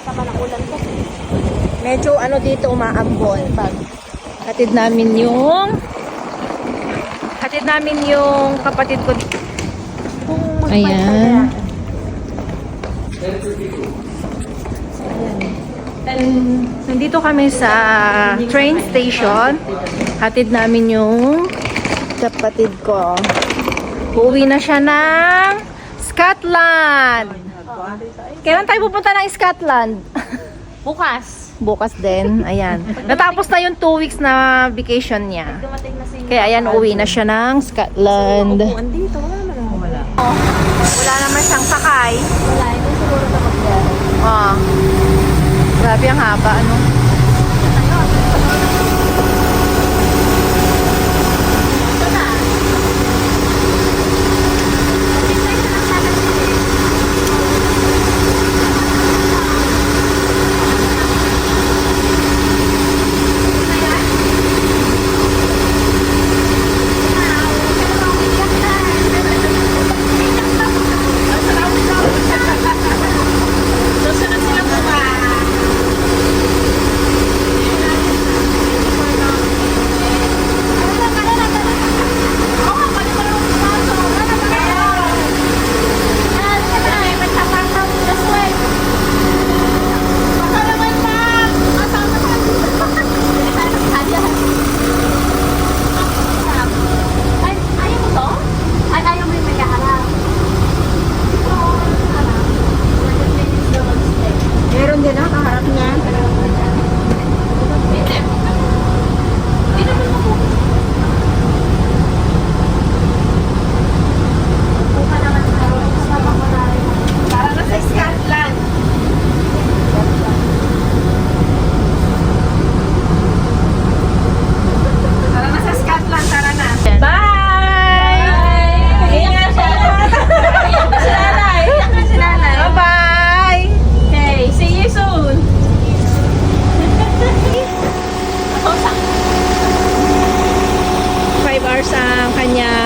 Sama ng ulan ko. Medyo ano dito umaambon pag hatid namin yung hatid namin yung kapatid ko. Kung Ayan. And nandito kami sa train station. Hatid namin yung kapatid ko. Uuwi na siya ng. Kailan tayo pupunta ng Scotland? Bukas. Bukas din. Ayan. Natapos na yung two weeks na vacation niya. Dumating na si Kaya ayan, uuwi na siya ng Scotland. Andito, wala naman wala. Wala naman siyang sakay. Wala, ito siguro dapat yan. Ah. Grabe ang haba, ano? hanya